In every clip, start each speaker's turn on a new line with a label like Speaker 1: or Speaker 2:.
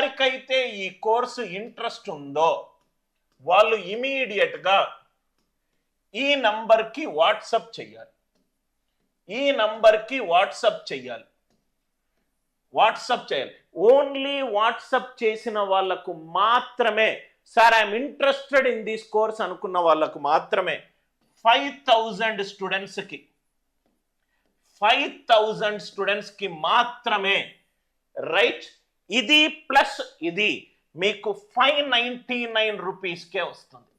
Speaker 1: ఎవరికైతే ఈ course interest ఉందో వాళ్ళు ఇమీడియట్గా ఈ నంబర్కి వాట్సప్ చెయ్యాలి. ఈ నంబర్కి వాట్సప్ చెయ్యాలి. వాట్సప్ చేయాలి ఓన్లీ వాట్సప్ చేసిన వాళ్ళకు మాత్రమే sir I'm interested in this course అనుకున్న వాళ్ళకు మాత్రమే ఫైవ్ థౌజండ్ స్టూడెంట్స్కి ఫైవ్ థౌజండ్ స్టూడెంట్స్కి మాత్రమే రైట్ ఇది ప్లస్ ఇది మీకు ఫైవ్ నైంటీ నైన్ రూపీస్కే వస్తుంది.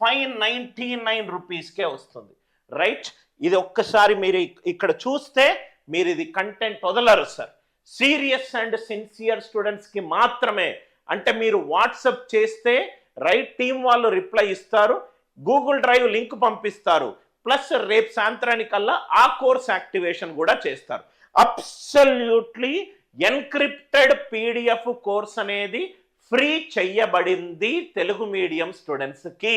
Speaker 1: ఫైవ్ నైంటీ నైన్ రూపీస్కే వస్తుంది. రైట్? ఇది ఒక్కసారి మీరు ఇక్కడ చూస్తే మీరు ఇది కంటెంట్ వదలరు సార్. సీరియస్ అండ్ సిన్సియర్ స్టూడెంట్స్కి మాత్రమే. అంటే మీరు వాట్సప్ చేస్తే రైట్ టీం వాళ్ళు రిప్లై ఇస్తారు గూగుల్ డ్రైవ్ లింక్ పంపిస్తారు ప్లస్ రేపు సాయంత్రానికల్లా ఆ కోర్స్ యాక్టివేషన్ కూడా చేస్తారు. అబ్సల్యూట్లీ ఎన్క్రిప్టెడ్ పీడిఎఫ్ కోర్స్ అనేది ఫ్రీ చెయ్యబడింది తెలుగు మీడియం స్టూడెంట్స్కి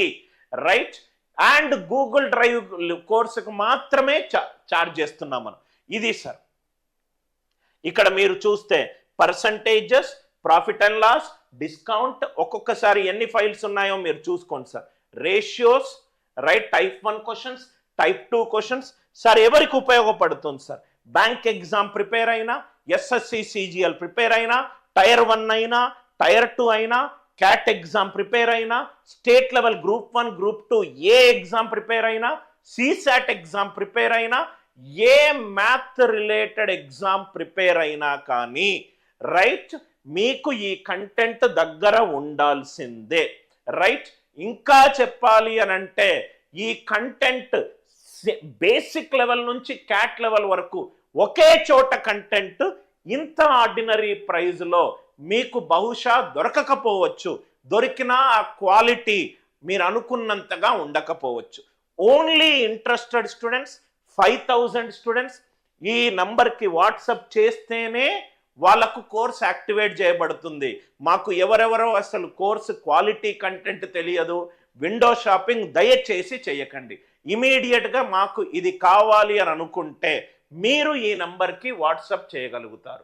Speaker 1: రైట్ అండ్ గూగుల్ డ్రైవ్ కోర్సుకు మాత్రమే చార్జ్ చేస్తున్నాం మనం. ఇది సార్ ఇక్కడ మీరు చూస్తే percentages profit and loss discount ఒక్కొక్కసారి ఎన్ని ఫైల్స్ ఉన్నాయో మీరు చూసుకోండి sir ratios right type one questions type two questions sir ఎవరికి ఉపయోగపడుతుంది సార్ బ్యాంక్ ఎగ్జామ్ ప్రిపేర్ అయినా ఎస్ఎస్సి సిజిఎల్ ప్రిపేర్ అయినా టైర్ వన్ అయినా టైర్ టూ అయినా క్యాట్ ఎగ్జామ్ ప్రిపేర్ అయినా state level group one group two ఏ ఎగ్జామ్ ప్రిపేర్ అయినా CSAT exam prepare అయినా ఏ మ్యాథ్ రిలేటెడ్ ఎగ్జామ్ ప్రిపేర్ అయినా కానీ రైట్ మీకు ఈ కంటెంట్ దగ్గర ఉండాల్సిందే. రైట్ ఇంకా చెప్పాలి అని అంటే ఈ కంటెంట్ బేసిక్ లెవెల్ నుంచి క్యాట్ లెవెల్ వరకు ఒకే చోట కంటెంట్ ఇంత ఆర్డినరీ ప్రైజ్లో మీకు బహుశా దొరకకపోవచ్చు. దొరికినా ఆ క్వాలిటీ మీరు అనుకున్నంతగా ఉండకపోవచ్చు. Only interested students five thousand students ఈ నంబర్కి వాట్సప్ చేస్తేనే వాళ్ళకు కోర్స్ యాక్టివేట్ చేయబడుతుంది. మాకు ఎవరెవరో అసలు కోర్సు క్వాలిటీ కంటెంట్ తెలియదు. విండో షాపింగ్ దయచేసి చేయకండి. ఇమీడియట్గా మాకు ఇది కావాలి అని అనుకుంటే మీరు ఈ నంబర్కి వాట్సప్ చేయగలుగుతారు.